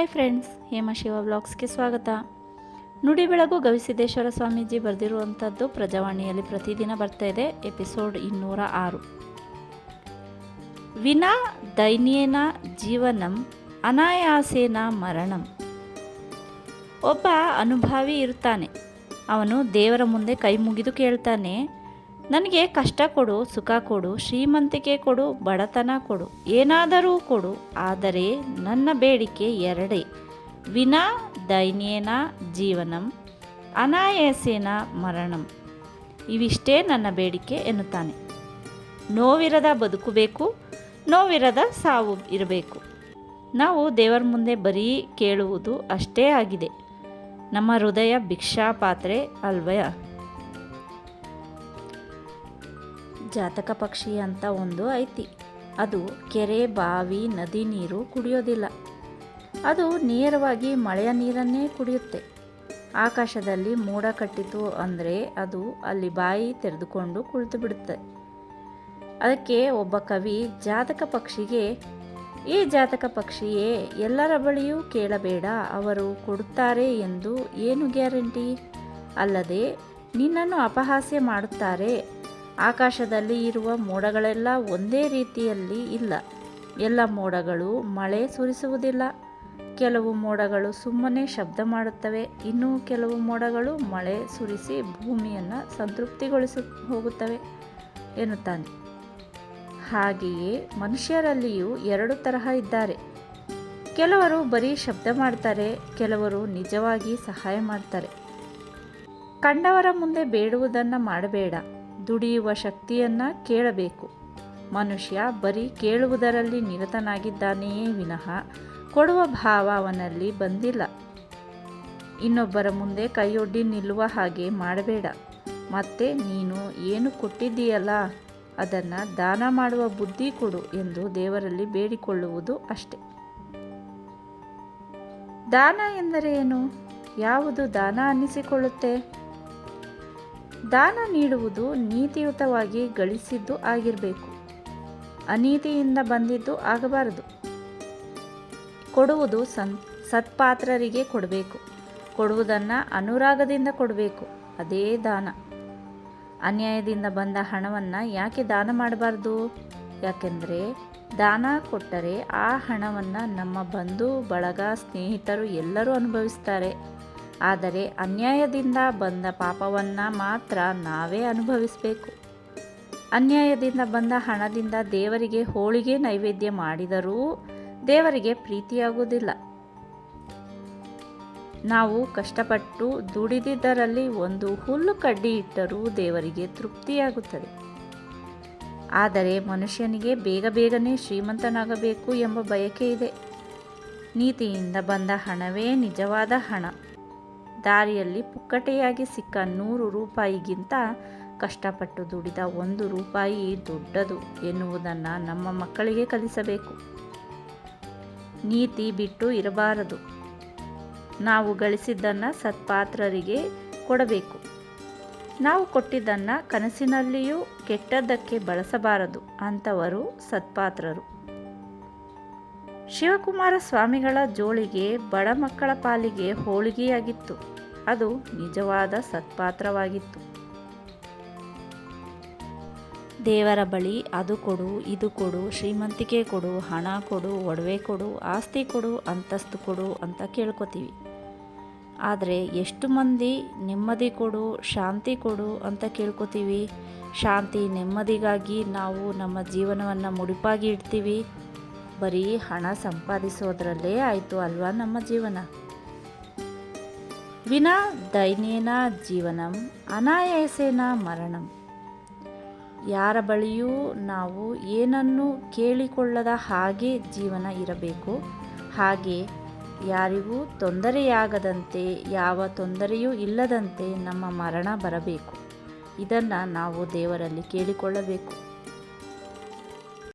Hi friends, Hema Shiva ಬ್ಲಾಗ್ಸ್ಗೆ ಸ್ವಾಗತ. ನುಡಿ ಬೆಳಗು ಗವಿಸಿದ್ದೇಶ್ವರ ಸ್ವಾಮೀಜಿ ಬರೆದಿರುವಂಥದ್ದು ಪ್ರಜಾವಾಣಿಯಲ್ಲಿ ಪ್ರತಿದಿನ ಬರ್ತಾ ಇದೆ, ಎಪಿಸೋಡ್ ಇನ್ನೂರ ಆರು. ವಿನಾ ದೈನ್ಯೇನ ಜೀವನಂ, ಅನಾಯಾಸೇನ ಮರಣಂ. ಒಬ್ಬ ಅನುಭಾವಿ ಇರ್ತಾನೆ. ಅವನು ದೇವರ ಮುಂದೆ ಕೈ ಮುಗಿದು ಕೇಳ್ತಾನೆ ನನಗೆ ಕಷ್ಟ ಕೊಡು, ಸುಖ ಕೊಡು, ಶ್ರೀಮಂತಿಕೆ ಕೊಡು, ಬಡತನ ಕೊಡು, ಏನಾದರೂ ಕೊಡು. ಆದರೆ ನನ್ನ ಬೇಡಿಕೆ ಎರಡೇ. ವಿನಾ ದೈನ್ಯೇನ ಜೀವನಂ, ಅನಾಯಾಸೇನ ಮರಣಂ. ಇವಿಷ್ಟೇ ನನ್ನ ಬೇಡಿಕೆ ಎನ್ನುತ್ತಾನೆ. ನೋವಿರದ ಬದುಕು ಬೇಕು, ನೋವಿರದ ಸಾವು ಇರಬೇಕು. ನಾವು ದೇವರ ಮುಂದೆ ಬರೀ ಕೇಳುವುದು ಅಷ್ಟೇ ಆಗಿದೆ. ನಮ್ಮ ಹೃದಯ ಭಿಕ್ಷಾ ಪಾತ್ರೆ ಅಲ್ವಯ? ಜಾತಕ ಪಕ್ಷಿ ಅಂತ ಒಂದು ಐತಿ. ಅದು ಕೆರೆ, ಬಾವಿ, ನದಿ ನೀರು ಕುಡಿಯೋದಿಲ್ಲ. ಅದು ನೇರವಾಗಿ ಮಳೆಯ ನೀರನ್ನೇ ಕುಡಿಯುತ್ತೆ. ಆಕಾಶದಲ್ಲಿ ಮೋಡ ಕಟ್ಟಿತು ಅಂದರೆ ಅದು ಅಲ್ಲಿ ಬಾಯಿ ತೆರೆದುಕೊಂಡು ಕುಳಿತು ಬಿಡುತ್ತೆ. ಅದಕ್ಕೆ ಒಬ್ಬ ಕವಿ ಜಾತಕ ಪಕ್ಷಿಗೆ, ಈ ಜಾತಕ ಪಕ್ಷಿಯೇ, ಎಲ್ಲರ ಬಳಿಯೂ ಕೇಳಬೇಡ. ಅವರು ಕೊಡುತ್ತಾರೆ ಎಂದು ಏನು ಗ್ಯಾರಂಟಿ? ಅಲ್ಲದೆ ನಿನ್ನನ್ನು ಅಪಹಾಸ್ಯ ಮಾಡುತ್ತಾರೆ. ಆಕಾಶದಲ್ಲಿ ಇರುವ ಮೋಡಗಳೆಲ್ಲ ಒಂದೇ ರೀತಿಯಲ್ಲಿ ಇಲ್ಲ. ಎಲ್ಲ ಮೋಡಗಳು ಮಳೆ ಸುರಿಸುವುದಿಲ್ಲ. ಕೆಲವು ಮೋಡಗಳು ಸುಮ್ಮನೆ ಶಬ್ದ ಮಾಡುತ್ತವೆ. ಇನ್ನೂ ಕೆಲವು ಮೋಡಗಳು ಮಳೆ ಸುರಿಸಿ ಭೂಮಿಯನ್ನು ಸಂತೃಪ್ತಿಗೊಳಿಸಿ, ಹೋಗುತ್ತವೆ ಎನ್ನುತ್ತಾನೆ. ಹಾಗೆಯೇ ಮನುಷ್ಯರಲ್ಲಿಯೂ ಎರಡು ತರಹ ಇದ್ದಾರೆ. ಕೆಲವರು ಬರೀ ಶಬ್ದ ಮಾಡ್ತಾರೆ, ಕೆಲವರು ನಿಜವಾಗಿ ಸಹಾಯ ಮಾಡ್ತಾರೆ. ಕಂಡವರ ಮುಂದೆ ಬೇಡುವುದನ್ನು ಮಾಡಬೇಡ. ದುಡಿಯುವ ಶಕ್ತಿಯನ್ನು ಕೇಳಬೇಕು. ಮನುಷ್ಯ ಬರೀ ಕೇಳುವುದರಲ್ಲಿ ನಿರತನಾಗಿದ್ದಾನೆಯೇ ವಿನಃ ಕೊಡುವ ಭಾವ ಅವನಲ್ಲಿ ಬಂದಿಲ್ಲ. ಇನ್ನೊಬ್ಬರ ಮುಂದೆ ಕೈಯೊಡ್ಡಿ ನಿಲ್ಲುವ ಹಾಗೆ ಮಾಡಬೇಡ. ಮತ್ತೆ ನೀನು ಏನು ಕೊಟ್ಟಿದ್ದೀಯಲ್ಲ? ಅದನ್ನು ದಾನ ಮಾಡುವ ಬುದ್ಧಿ ಕೊಡು ಎಂದು ದೇವರಲ್ಲಿ ಬೇಡಿಕೊಳ್ಳುವುದು ಅಷ್ಟೆ. ದಾನ ಎಂದರೆ ಏನು? ಯಾವುದು ದಾನ ಅನ್ನಿಸಿಕೊಳ್ಳುತ್ತೆ? ದಾನ ನೀಡುವುದು ನೀತಿಯುತವಾಗಿ ಗಳಿಸಿದ್ದು ಆಗಿರಬೇಕು. ಅನೀತಿಯಿಂದ ಬಂದಿದ್ದು ಆಗಬಾರದು. ಕೊಡುವುದು ಸನ್, ಸತ್ಪಾತ್ರರಿಗೆ ಕೊಡಬೇಕು. ಕೊಡುವುದನ್ನು ಅನುರಾಗದಿಂದ ಕೊಡಬೇಕು. ಅದೇ ದಾನ. ಅನ್ಯಾಯದಿಂದ ಬಂದ ಹಣವನ್ನು ಯಾಕೆ ದಾನ ಮಾಡಬಾರ್ದು? ಯಾಕೆಂದರೆ ದಾನ ಕೊಟ್ಟರೆ ಆ ಹಣವನ್ನು ನಮ್ಮ ಬಂಧು, ಬಳಗ, ಸ್ನೇಹಿತರು ಎಲ್ಲರೂ ಅನುಭವಿಸ್ತಾರೆ. ಆದರೆ ಅನ್ಯಾಯದಿಂದ ಬಂದ ಪಾಪವನ್ನು ಮಾತ್ರ ನಾವೇ ಅನುಭವಿಸಬೇಕು. ಅನ್ಯಾಯದಿಂದ ಬಂದ ಹಣದಿಂದ ದೇವರಿಗೆ ಹೋಳಿಗೆ ನೈವೇದ್ಯ ಮಾಡಿದರೂ ದೇವರಿಗೆ ಪ್ರೀತಿಯಾಗುವುದಿಲ್ಲ. ನಾವು ಕಷ್ಟಪಟ್ಟು ದುಡಿದಿದ್ದರಲ್ಲಿ ಒಂದು ಹುಲ್ಲು ಕಡ್ಡಿ ಇಟ್ಟರೂ ದೇವರಿಗೆ ತೃಪ್ತಿಯಾಗುತ್ತದೆ. ಆದರೆ ಮನುಷ್ಯನಿಗೆ ಬೇಗ ಬೇಗನೆ ಶ್ರೀಮಂತನಾಗಬೇಕು ಎಂಬ ಬಯಕೆ ಇದೆ. ನೀತಿಯಿಂದ ಬಂದ ಹಣವೇ ನಿಜವಾದ ಹಣ. ದಾರಿಯಲ್ಲಿ ಪುಕ್ಕಟೆಯಾಗಿ ಸಿಕ್ಕ ನೂರು ರೂಪಾಯಿಗಿಂತ ಕಷ್ಟಪಟ್ಟು ದುಡಿದ ಒಂದು ರೂಪಾಯಿ ದೊಡ್ಡದು ಎನ್ನುವುದನ್ನು ನಮ್ಮ ಮಕ್ಕಳಿಗೆ ಕಲಿಸಬೇಕು. ನೀತಿ ಬಿಟ್ಟು ಇರಬಾರದು. ನಾವು ಗಳಿಸಿದ್ದನ್ನು ಸತ್ಪಾತ್ರರಿಗೆ ಕೊಡಬೇಕು. ನಾವು ಕೊಟ್ಟಿದ್ದನ್ನು ಕನಸಿನಲ್ಲಿಯೂ ಕೆಟ್ಟದ್ದಕ್ಕೆ ಬಳಸಬಾರದು ಅಂಥವರು ಸತ್ಪಾತ್ರರು. ಶಿವಕುಮಾರ ಸ್ವಾಮಿಗಳ ಜೋಳಿಗೆ ಬಡ ಮಕ್ಕಳ ಪಾಲಿಗೆ ಹೋಳಿಗೆಯಾಗಿತ್ತು. ಅದು ನಿಜವಾದ ಸತ್ಪಾತ್ರವಾಗಿತ್ತು. ದೇವರ ಬಳಿ ಅದು ಕೊಡು, ಇದು ಕೊಡು, ಶ್ರೀಮಂತಿಕೆ ಕೊಡು, ಹಣ ಕೊಡು, ಒಡವೆ ಕೊಡು, ಆಸ್ತಿ ಕೊಡು, ಅಂತಸ್ತು ಕೊಡು ಅಂತ ಕೇಳ್ಕೊತೀವಿ. ಆದರೆ ಎಷ್ಟು ಮಂದಿ ನೆಮ್ಮದಿ ಕೊಡು, ಶಾಂತಿ ಕೊಡು ಅಂತ ಕೇಳ್ಕೊತೀವಿ. ಶಾಂತಿ ನೆಮ್ಮದಿಗಾಗಿ ನಾವು ನಮ್ಮ ಜೀವನವನ್ನು ಮುಡಿಪಾಗಿ ಇಡ್ತೀವಿ. ಬರೀ ಹಣ ಸಂಪಾದಿಸೋದ್ರಲ್ಲೇ ಆಯಿತು ಅಲ್ವಾ ನಮ್ಮ ಜೀವನ? ವಿನಾ ದೈನೇನ ಜೀವನಂ, ಅನಾಯಾಸೇನ ಮರಣಂ. ಯಾರ ಬಳಿಯೂ ನಾವು ಏನನ್ನು ಕೇಳಿಕೊಳ್ಳದ ಹಾಗೆ ಜೀವನ ಇರಬೇಕು. ಹಾಗೆ ಯಾರಿಗೂ ತೊಂದರೆಯಾಗದಂತೆ, ಯಾವ ತೊಂದರೆಯೂ ಇಲ್ಲದಂತೆ ನಮ್ಮ ಮರಣ ಬರಬೇಕು. ಇದನ್ನು ನಾವು ದೇವರಲ್ಲಿ ಕೇಳಿಕೊಳ್ಳಬೇಕು.